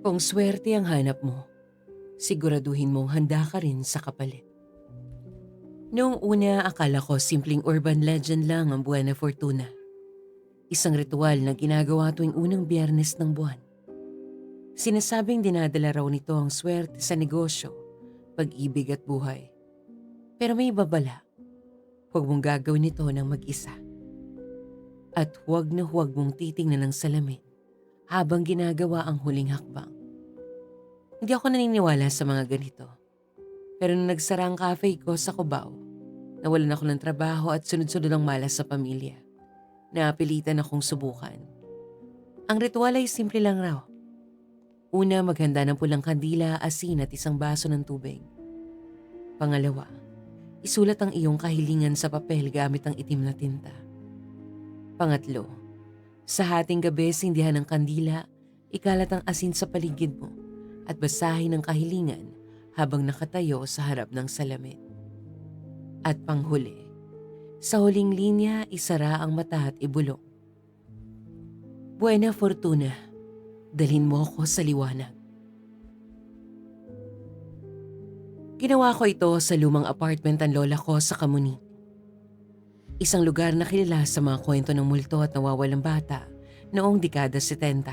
Kung swerte ang hanap mo, siguraduhin mong handa ka rin sa kapalit. Noong una, akala ko simpleng urban legend lang ang Buena Fortuna. Isang ritual na ginagawa tuwing unang biyernes ng buwan. Sinasabing dinadala raw nito ang swerte sa negosyo, pag-ibig at buhay. Pero may babala. Huwag mong gagawin ito ng mag-isa. At huwag na huwag mong titingnan ng salamin habang ginagawa ang huling hakbang. Hindi ako naniniwala sa mga ganito. Pero nung nagsara ang cafe ko sa Cubao, nawalan ako ng trabaho at sunod-sunod ang malas sa pamilya. Napilitan akong subukan. Ang ritual ay simple lang raw. Una, maghanda ng pulang kandila, asin at isang baso ng tubig. Pangalawa, isulat ang iyong kahilingan sa papel gamit ang itim na tinta. Pangatlo, sa hating gabi sindihan ng kandila, ikalat ang asin sa paligid mo at basahin ang kahilingan habang nakatayo sa harap ng salamin. At panghuli, sa huling linya isara ang mata at ibulong. Buena Fortuna, dalhin mo ako sa liwanag. Ginawa ko ito sa lumang apartment ng lola ko sa Kamuning. Isang lugar na kilala sa mga kwento ng multo at nawawalang bata noong dekada 70.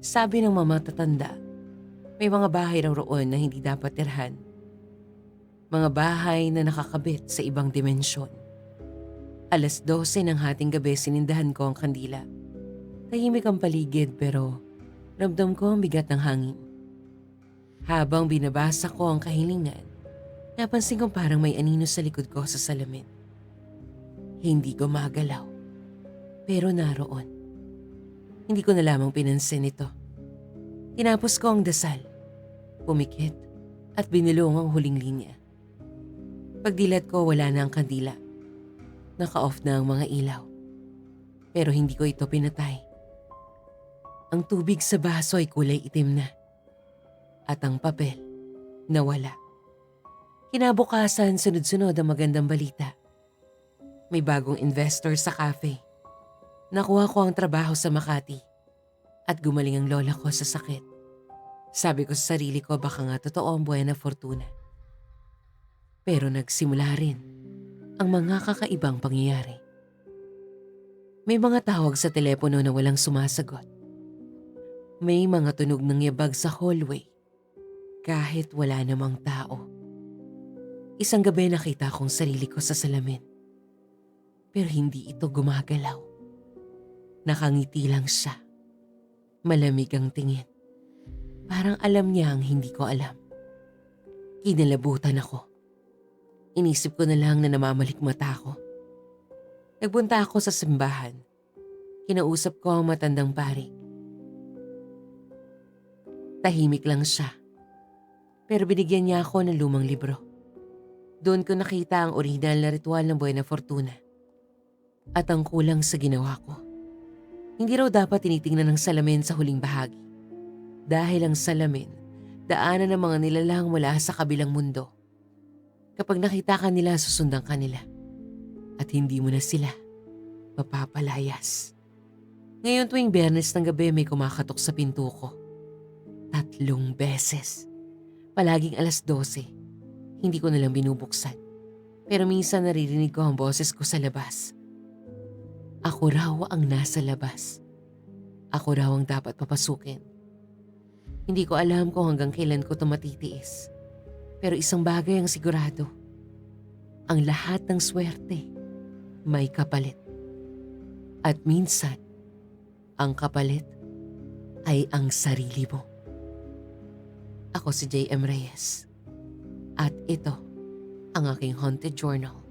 Sabi ng mga matatanda, may mga bahay raw roon na hindi dapat tirhan. Mga bahay na nakakabit sa ibang dimensyon. Alas 12 ng hating gabi sinindahan ko ang kandila. Tahimik ang paligid pero ramdam ko ang bigat ng hangin. Habang binabasa ko ang kahilingan, napansin kong parang may anino sa likod ko sa salamin. Hindi gumagalaw. Pero naroon. Hindi ko na lamang pinansin ito. Tinapos ko ang dasal. Pumikit at binulong ang huling linya. Pagdilat ko wala na ang kandila. Naka-off na ang mga ilaw. Pero hindi ko ito pinatay. Ang tubig sa baso ay kulay itim na. At ang papel, nawala. Kinabukasan sunod-sunod ang magandang balita. May bagong investor sa cafe. Nakuha ko ang trabaho sa Makati. At gumaling ang lola ko sa sakit. Sabi ko sa sarili ko baka nga totoo ang buena fortuna. Pero nagsimula rin ang mga kakaibang pangyayari. May mga tawag sa telepono na walang sumasagot. May mga tunog ng yabag sa hallway kahit wala namang tao. Isang gabi nakita kong sarili ko sa salamin. Pero hindi ito gumagalaw. Nakangiti lang siya. Malamig ang tingin. Parang alam niya ang hindi ko alam. Kinalabutan ako. Inisip ko na lang na namamalik mata ko. Nagpunta ako sa simbahan. Kinausap ko ang matandang pari. Tahimik lang siya. Pero binigyan niya ako ng lumang libro. Doon ko nakita ang original na ritual ng Buena Fortuna. At ang kulang sa ginawa ko. Hindi raw dapat tinitingnan ng salamin sa huling bahagi. Dahil ang salamin, daanan ng mga nilalang mula sa kabilang mundo. Kapag nakita ka nila, susundan ka nila. At hindi mo na sila mapapalayas. Ngayon tuwing bernes ng gabi may kumakatok sa pinto ko. Tatlong beses. Palaging alas 12. Hindi ko nalang binubuksan. Pero minsan naririnig ko ang boses ko sa labas. Ako raw ang nasa labas. Ako raw ang dapat papasukin. Hindi ko alam kung hanggang kailan ko ito matitiis. Pero isang bagay ang sigurado. Ang lahat ng swerte may kapalit. At minsan, ang kapalit ay ang sarili mo. Ako si J.M. Reyes. At ito ang aking haunted journal.